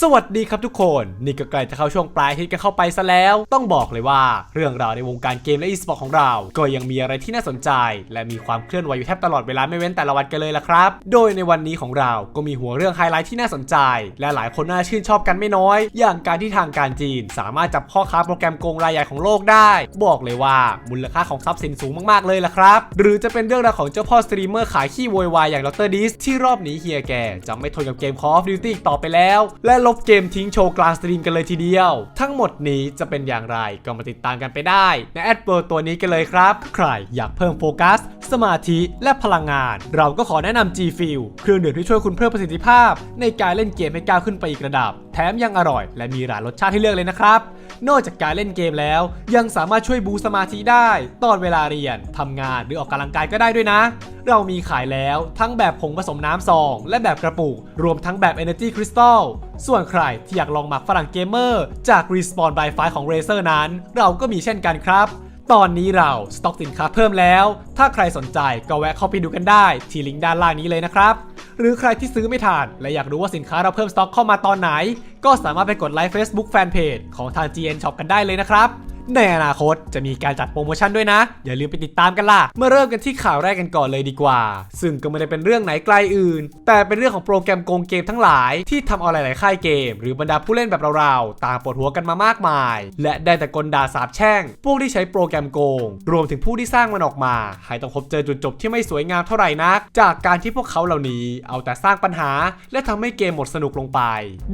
สวัสดีครับทุกคน นี่ก็ใกล้จะเข้าช่วงปลายทิตย์กันเข้าไปซะแล้ว ต้องบอกเลยว่า เรื่องราวในวงการเกมและอีสปอร์ตของเรา ก็ยังมีอะไรที่น่าสนใจ และมีความเคลื่อนไหวอยู่แทบตลอดเวลาไม่เว้นแต่ละวันกันเลยล่ะครับ โดยในวันนี้ของเราก็มีหัวเรื่องไฮไลท์ที่น่าสนใจ และหลายคนน่าชื่นชอบกันไม่น้อย อย่างการที่ทางการจีน สามารถจับพ่อค้าโปรแกรมโกงรายใหญ่ของโลกได้ บอกเลยว่ามูลค่าของทรัพย์สินสูงมากๆเลยล่ะครับ หรือจะเป็นเรื่องราวของเจ้าพ่อสตรีมเมอร์ขายขี้โวยวายอย่างดรดิสที่รอบนี้เฮียแกจะไม่ทนกับเกม Call of Duty อีกต่อไปแล้ว และลบเกมทิ้งโชว์กลางสตรีมกันเลยทีเดียว ทั้งหมดนี้จะเป็นอย่างไรก็มาติดตามกันไปได้ ในแอดเบอร์ตัวนี้กันเลยครับ ใครอยากเพิ่มโฟกัส สมาธิและพลังงาน เราก็ขอแนะนำ G Fuel เครื่องดื่มที่ช่วยคุณเพิ่มประสิทธิภาพ ในการเล่นเกมให้ก้าวขึ้นไปอีกระดับ แถมยังอร่อย และมีหลายรสชาติให้เลือกเลยนะครับ นอกจากการเล่นเกมแล้ว ยังสามารถช่วยบูสมาธิได้ ตอนเวลาเรียนทำงานหรือออกกำลังกายก็ได้ด้วยนะ เรามีขายแล้วทั้งแบบผงผสมน้ำซอง และแบบกระปุก รวมทั้งแบบ Energy Crystal ส่วนใครที่อยากลองหมักฝรั่งเกมเมอร์จาก Respawn by Fire ของ Razer นั้น เราก็มีเช่นกันครับตอนนี้เราสต็อกสินค้าเพิ่มแล้ว ถ้าใครสนใจก็แวะเข้าไปดูกันได้ที่ลิงก์ด้านล่างนี้เลยนะครับ หรือใครที่ซื้อไม่ทันและอยากรู้ว่าสินค้าเราเพิ่มสต็อกเข้ามาตอนไหน ก็สามารถไปกดไลค์ Facebook Fanpage ของทาง GN Shop กันได้เลยนะครับ ในอนาคตจะมีการจัดโปรโมชั่นด้วยนะ อย่าลืมไปติดตามกันล่ะมาเริ่มกันที่ข่าวแรกกันก่อนเลยดีกว่า ซึ่งก็ไม่ได้เป็นเรื่องไหนไกลอื่น แต่เป็นเรื่องของโปรแกรมโกงเกมทั้งหลาย ที่ทำเอาหลายๆค่ายเกม หรือบรรดาผู้เล่นแบบเราๆต่างปวดหัวกันมามากมาย และได้แต่กลด่าสาบแช่ง พวกที่ใช้โปรแกรมโกง รวมถึงผู้ที่สร้างมันออกมาให้ต้องพบเจอจุดจบที่ไม่สวยงามเท่าไหร่นัก จากการที่พวกเขาเหล่านี้เอาแต่สร้างปัญหา และทำให้เกมหมดสนุกลงไป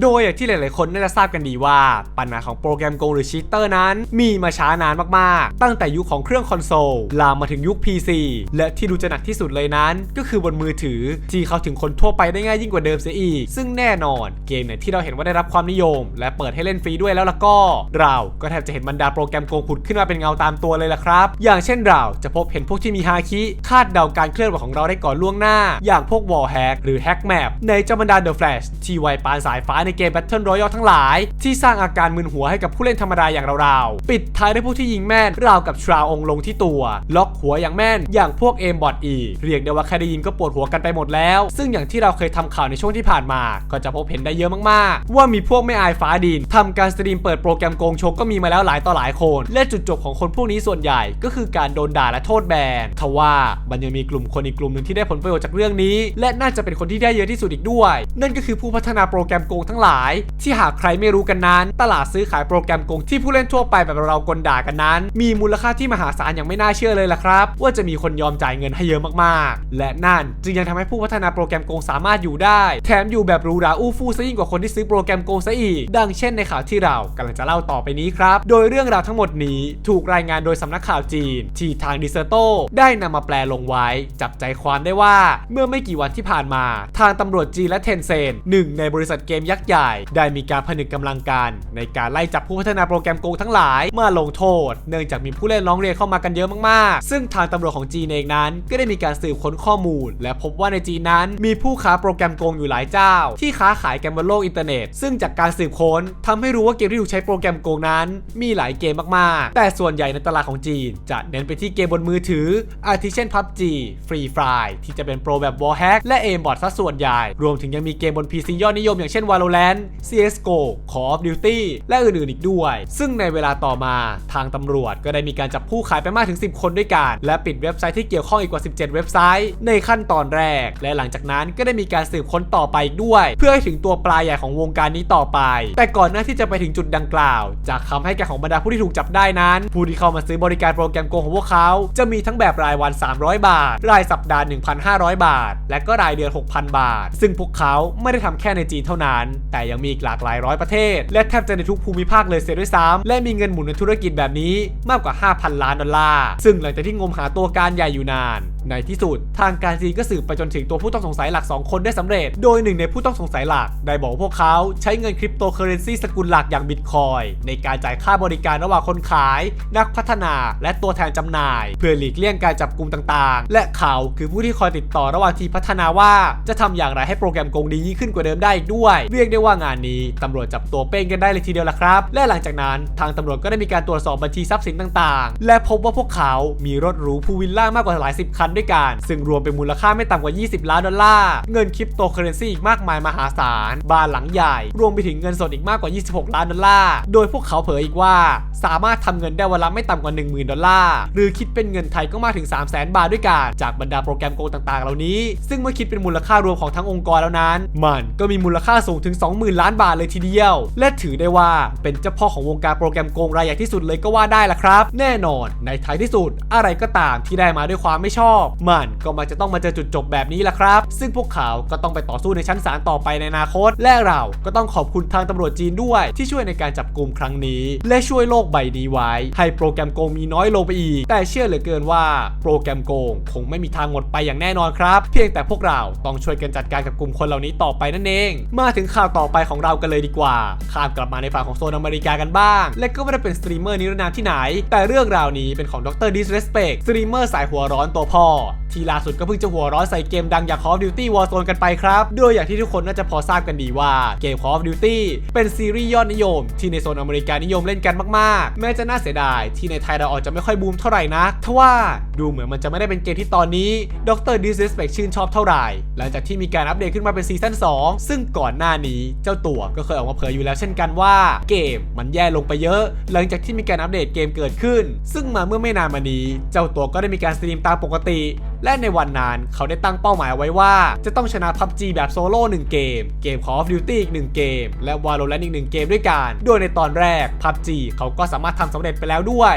โดยอย่างที่หลาย ๆ คนน่าจะทราบกันดีว่า ปัญหาของโปรแกรมโกงหรือชีเตอร์นั้น มีมาช้านานมากๆ ตั้งแต่ยุคของเครื่องคอนโซล ลามมาถึงยุค PC และที่ดูจะหนักที่สุดเลยนั้น ก็คือบนมือถือ ที่เข้าถึงคนทั่วไปได้ง่ายยิ่งกว่าเดิมเสียอีก ซึ่งแน่นอนเกมไหนที่เราเห็นว่าได้รับความนิยม และเปิดให้เล่นฟรีด้วยแล้วล่ะก็ เราก็แทบจะเห็นบรรดาโปรแกรมโกงผุดขึ้นมาเป็นเงาตามตัวเลยล่ะครับ อย่างเช่นเราจะพบเห็นพวกที่มีฮาคิคาดเดาการเคลื่อนไหวของเราได้ก่อนล่วงหน้า อย่างพวกวอลแฮกหรือแฮกแมปในเจ้าบรรดา The Flash ที่ไวปานสายฟ้าในเกม Battle Royale ทั้งหลาย ที่สร้างอาการมึนหัวให้กับผู้เล่นธรรมดาอย่างเราๆปิดท้ายด้วยผู้ที่ยิงแม่นราวกับชราองค์ลงที่ตัว ล็อกหัวอย่างแม่นอย่างพวกเอมบอทอีก เรียกได้ว่าแค่ได้ยินก็ปวดหัวกันไปหมดแล้ว ซึ่งอย่างที่เราเคยทำข่าวในช่วงที่ผ่านมา ก็จะพบเห็นได้เยอะมากๆ ว่ามีพวกไม่อายฟ้าดินทำการสตรีมเปิดโปรแกรมโกงโชกก็มีมาแล้วหลายต่อหลายคน และจุดจบของคนพวกนี้ส่วนใหญ่ก็คือการโดนด่าและโทษแบนทว่ามันยังมีกลุ่มคนอีกกลุ่มหนึ่งที่ได้ผลประโยชน์จากเรื่องนี้ และน่าจะเป็นคนที่ได้เยอะที่สุดอีกด้วย นั่นก็คือผู้พัฒนาโปรแกรมโกงทั้งหลาย ที่หากใครไม่รู้กันนั้น ตลาดซื้อขายโปรแกรมโกงที่ผู้เล่นทั่วไปแบบเรากลด่ากันนั้น มีมูลค่าที่มหาศาลอย่างไม่น่าเชื่อเลยล่ะครับ ว่าจะมีคนยอมจ่ายเงินให้เยอะมากๆ และนั่นจึงยังทำให้ผู้พัฒนาโปรแกรมโกงสามารถอยู่ได้ แถมอยู่แบบรูราอู้ฟู่ซะยิ่งกว่าคนที่ซื้อโปรแกรมโกงซะอีก ดังเช่นในข่าวที่เรากำลังจะเล่าต่อไปนี้ครับ โดยเรื่องราวทั้งหมดนี้ถูกรายงานโดยสำนักข่าวจีน ที่ทางดิเซอร์โตได้นำมาแปลลงไว้ จับใจความได้ว่า เมื่อไม่กี่วันที่ผ่านมา ทางตำรวจจีนและเทนเซนหนึ่งในบริษัทเกมยักษ์ใหญ่ ได้มีการผนึกกำลังกัน ในการไล่จับผู้พัฒนาโปรแกรมโกงทั้งหลายมาลงโทษ เนื่องจากมีผู้เล่นร้องเรียนเข้ามากันเยอะมากๆ ซึ่งทางตำรวจของจีนเองนั้น ก็ได้มีการสืบค้นข้อมูล และพบว่าในจีนนั้น มีผู้ค้าโปรแกรมโกงอยู่หลายเจ้า ที่ค้าขายกันบนโลกอินเทอร์เน็ต ซึ่งจากการสืบค้นทำให้รู้ว่าเกมที่ถูกใช้โปรแกรมโกงนั้น มีหลายเกมมากๆ แต่ส่วนใหญ่ในตลาดของจีน จะเน้นไปที่เกมบนมือถือ อาทิเช่น PUBG Free Fire ที่จะเป็นโปรแบบ Wall Hack และ Aimbot ซะส่วนใหญ่ รวมถึงยังมีเกมบน PC ยอดนิยมอย่างเช่น Valorant CSGO Call of Duty และอื่นๆอีกด้วย ซึ่งในเวลาต่อมาทางตำรวจก็ได้มีการจับผู้ขายไปมากถึง 10 คนด้วยกัน และปิดเว็บไซต์ที่เกี่ยวข้องอีกกว่า 17 เว็บไซต์ ในขั้นตอนแรก และหลังจากนั้นก็ได้มีการสืบค้นต่อไปอีกด้วย เพื่อให้ถึงตัวปลายใหญ่ของวงการนี้ต่อไป แต่ก่อนหน้าที่จะไปถึงจุดดังกล่าว จากคำให้การของบรรดาผู้ที่ถูกจับได้นั้น ผู้ที่เข้ามาซื้อบริการโปรแกรมโกงของพวกเขา จะมีทั้งแบบรายวัน 300 บาท รายสัปดาห์ 1,500 บาท และก็รายเดือน 6,000 บาท ซึ่งพวกเขาไม่ได้ทำแค่ในจีนเท่านั้น แต่ยังมีอีกหลากหลายร้อยประเทศ และแทบจะในทุกภูมิภาคเลยเสียด้วยซ้ำและมีเงินหมุนในธุรกิจแบบนี้มากกว่า 5,000 ล้านดอลลาร์ ซึ่งหลังจากที่งมหาตัวการใหญ่อยู่นาน ในที่สุด ทางการจีนก็สืบไปจนถึงตัวผู้ต้องสงสัยหลัก 2 คนได้สำเร็จ โดยหนึ่งในผู้ต้องสงสัยหลัก ได้บอกพวกเขาใช้เงินคริปโตเคอเรนซีสกุลหลักอย่างบิตคอยในการจ่ายค่าบริการระหว่างคนขาย นักพัฒนาและตัวแทนจำหน่าย เพื่อหลีกเลี่ยงการจับกลุ่มต่างๆ และเขาคือผู้ที่คอยติดต่อระหว่างทีพัฒนาว่า จะทำอย่างไรให้โปรแกรมโกงดียิ่งขึ้นกว่าเดิมได้อีกด้วย เรียกได้ว่างานนี้ตำรวจจับตัวเป้งกันได้เลยทีเดียวละครับ และหลังจากนั้นทางตำรวจก็ได้มีการตรวจสอบบัญชีทรัพย์สินต่างๆ และพบว่าพวกเขามีรถหรูพูลวิลล่ามากกว่าหลายสิบคันด้วยกัน ซึ่งรวมเป็นมูลค่าไม่ต่ำกว่า 20 ล้านดอลลาร์ เงินคริปโตเคอเรนซีอีกมากมายมหาศาล บ้านหลังใหญ่ รวมไปถึงเงินสดอีกมากกว่า 26 ล้านดอลลาร์ โดยพวกเขาเผยอีกว่า สามารถทำเงินได้วันละไม่ต่ำกว่า 10,000 ดอลลาร์ หรือคิดเป็นเงินไทยก็มากถึง 300,000 บาทด้วยกัน จากบรรดาโปรแกรมโกงต่างๆ เหล่านี้ ซึ่งเมื่อคิดเป็นมูลค่ารวมของทั้งองค์กรแล้วนั้น มันก็มีมูลค่าสูงถึง 20,000 ล้านบาทเลยทีเดียว และถือได้ว่าเป็นเจ้าพ่อของวงการโปรแกรมโกงรายใหญ่ที่สุดเลยก็ว่าได้ละครับ แน่นอนในท้ายที่สุดอะไรก็ตามที่ได้มาด้วยความไม่ชอบมันก็มักจะต้องมาเจอจุดจบแบบนี้ละครับ ซึ่งพวกเขาก็ต้องไปต่อสู้ในชั้นศาลต่อไปในอนาคต และเราก็ต้องขอบคุณทางตำรวจจีนด้วย ที่ช่วยในการจับกลุ่มครั้งนี้ และช่วยโลกใบนี้ไว้ ให้โปรแกรมโกงมีน้อยลงไปอีก แต่เชื่อเหลือเกินว่าโปรแกรมโกงคงไม่มีทางหมดไปอย่างแน่นอนครับ เพียงแต่พวกเราต้องช่วยกันจัดการกับกลุ่มคนเหล่านี้ต่อไปนั่นเอง มาถึงข่าวต่อไปของเรากันเลยดีกว่าข้ามกลับมาในฝั่งของโซนอเมริกากันบ้าง และก็ไม่ได้เป็นสตรีมเมอร์นิรนามที่ไหน แต่เรื่องราวนี้เป็นของดร Disrespect สตรีมเมอร์สายหัวร้อนตัวพ่อที่ล่าสุดก็เพิ่งจะหัวร้อนใส่เกมดังอย่าง Call of Duty Warzone กันไปครับโดยอย่างที่ทุกคนน่าจะพอทราบกันดีว่าเกม Call of Duty เป็นซีรีส์ยอดนิยม ที่ในโซนอเมริกานิยมเล่นกันมากๆ แม้จะน่าเสียดาย ที่ในไทยเราออกจะไม่ค่อยบูมเท่าไหร่นักทว่าดูเหมือนมันจะไม่ได้เป็นเกมที่ตอนนี้ดร Disrespect ชื่นชอบเท่าไหร่ หลังจากที่มีการอัปเดตขึ้นมาเป็นซีซั่น2 ซึ่งก่อนหน้านี้เจ้าตัวก็เคยออกมาเผยอยู่แล้วเช่นกันว่าเกมมันแย่ลงไปเยอะ หลังจากที่มีการอัปเดตเกมเกิดขึ้น ซึ่งมาเมื่อไม่นานมานี้ เจ้าตัวก็ได้มีการสตรีมตามปกติและในวันนั้นเขาได้ตั้งเป้าหมายไว้ว่า จะต้องชนะ PUBG แบบโซโล่1เกม เกม Call of Duty อีก 1 เกม และ Valorant อีก 1 เกมด้วยกัน โดยในตอนแรก PUBG เขาก็สามารถทำสำเร็จไปแล้วด้วย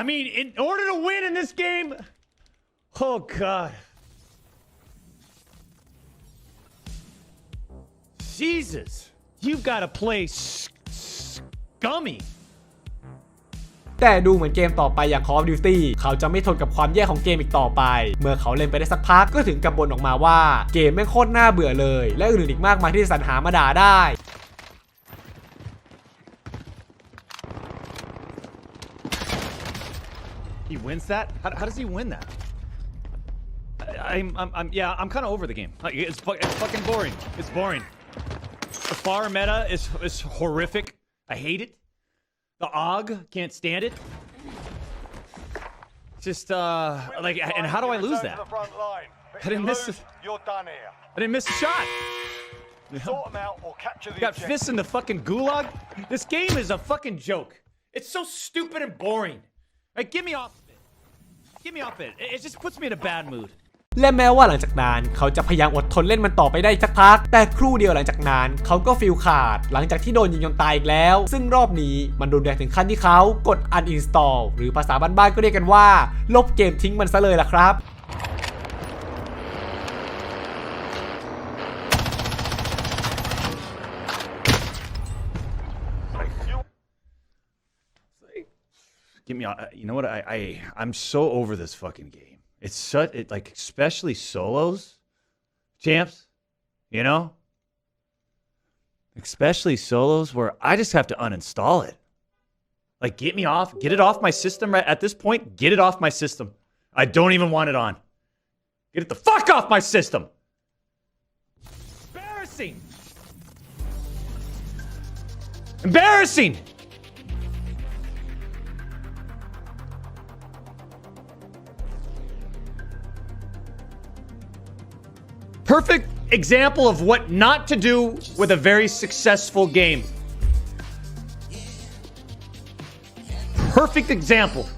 I mean, in order to win in this game, oh god. Jesus, you've got to play s- scummy. แต่ดูเหมือนเกมต่อไปอย่าง Call of Duty เขาจะไม่ทนกับความแย่ของเกมอีกต่อไป เมื่อเขาเล่นไปได้สักพักก็ถึงกับบ่นออกมาว่าเกมแม่งโคตรน่าเบื่อเลย และอื่นๆอีกมากมายที่จะสรรหามาด่าได้ He wins that? How, how does he win that? I, I'm, I'm, I'm, yeah, I'm kind of over the game. Like, it's, fu- it's fucking boring. It's boring. The far meta is, is horrific. I hate it. The AUG, can't stand it. Just, uh, like, and how do I lose that? I didn't miss it. You're done here. I didn't miss a shot. Sort them out or capture the Got fists in the fucking gulag? This game is a fucking joke. It's so stupid and boring. Like, get me off of it. Get me off. It it just puts me in a bad mood. และแม้ว่าหลังจากนั้นเขาจะพยายามอดทนเล่นมันต่อไปได้สักพัก แต่ครู่เดียวหลังจากนั้นเขาก็ฟิลขาด หลังจากที่โดนยิงจนตายอีกแล้ว ซึ่งรอบนี้มันรุนแรงถึงขั้นที่เขากด uninstall หรือภาษาบ้านๆก็เรียกกันว่า ลบเกมทิ้งมันซะเลยล่ะครับ Get me off. You know what? I, I I'm so over this fucking game. It's such it like especially solos, champs. You know, especially solos where I just have to uninstall it. Like, get me off. Get it off my system. Right at this point, get it off my system. I don't even want it on. Get it the fuck off my system. Embarrassing. Embarrassing. Perfect example of what not to do with a very successful game. Perfect example.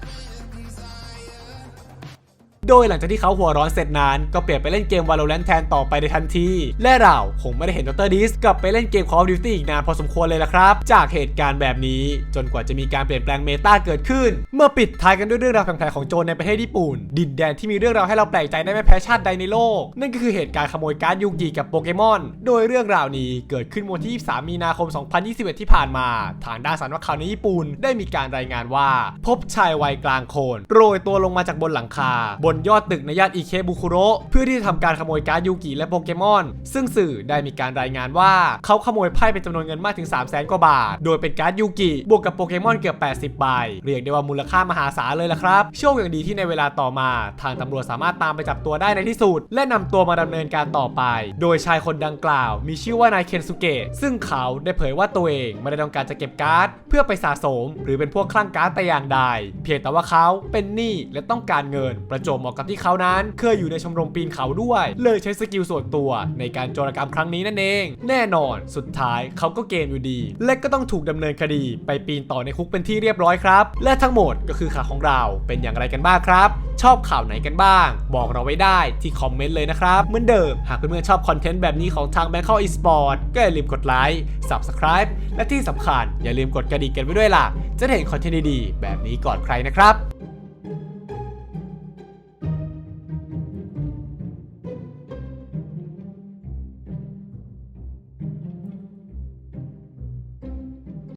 โดยหลังจากที่เขาหัวร้อนเสร็จนั้นก็เปลี่ยนไปเล่นเกม Valorant แทนต่อไปในทันที และเราคงไม่ได้เห็นดรดิสกลับไปเล่นเกม Call of Duty อีกนานพอสมควรเลยละครับ จากเหตุการณ์แบบนี้ จนกว่าจะมีการเปลี่ยนแปลงเมตาเกิดขึ้น เมื่อปิดท้ายกันด้วยเรื่องราวแผลงๆของโจรในประเทศญี่ปุ่น ดินแดนที่มีเรื่องราวให้เราแปลกใจได้ไม่แพ้ชาติใดในโลก นั่นก็คือเหตุการณ์ขโมยการ์ดยูกิกับโปเกมอน โดยเรื่องราวนี้เกิดขึ้นวันที่ 23 มีนาคม 2021 ที่ผ่านมา ทางด้านสำนักข่าวในญี่ปุ่น ได้มีการรายงานว่า พบชายวัยกลางคนโรยตัวลงมาจากบนหลังคาบนยอดตึกในย่านอิเคบุคุโระเพื่อที่จะทำการขโมยการ์ดยูกิและโปเกมอน ซึ่งสื่อได้มีการรายงานว่า เขาขโมยไพ่เป็นจำนวนเงินมากถึง 3 0 0แสนกว่าบาท โดยเป็นการ์ดยูกิบวกกับโปเกมอนเกือบ 80ใบเรียกได้ว่ามูลค่ามหาศาลเลยล่ะครับโชคอย่างดีที่ในเวลาต่อมา ทางตำรวจสามารถตามไปจับตัวได้ในที่สุดและนำตัวมาดำเนินการต่อไป โดยชายคนดังกล่าว มีชื่อว่านายเคนสุเกะซึ่งเขาได้เผยว่าตัวเองไม่ได้ต้องการจะเก็บการ์ดเพื่อไปสะสม หรือเป็นพวกคลั่งการ์ดแต่อย่างใด เพียงแต่ว่าเขาเป็นหนี้และต้องการเงินประจบเหมาะกับที่เขานั้น เคยอยู่ในชมรมปีนเขาด้วย เลยใช้สกิลส่วนตัว ในการโจรกรรมครั้งนี้นั่นเอง แน่นอนสุดท้ายเขาก็เกณฑ์อยู่ดี และก็ต้องถูกดำเนินคดีไปปีนต่อในคุกเป็นที่เรียบร้อยครับ และทั้งหมดก็คือข่าวของเราเป็นอย่างไรกันบ้างครับ ชอบข่าวไหนกันบ้าง บอกเราไว้ได้ที่คอมเมนต์เลยนะครับเหมือนเดิมหากเพื่อนๆชอบคอนเทนต์แบบนี้ของทาง Bangkok Esport ก็อย่าลืมกดไลค์ Subscribe และที่สำคัญอย่าลืมกดกระดิ่งกันไว้ด้วยล่ะ จะได้เห็นคอนเทนต์ดีๆแบบนี้ก่อนใครนะครับ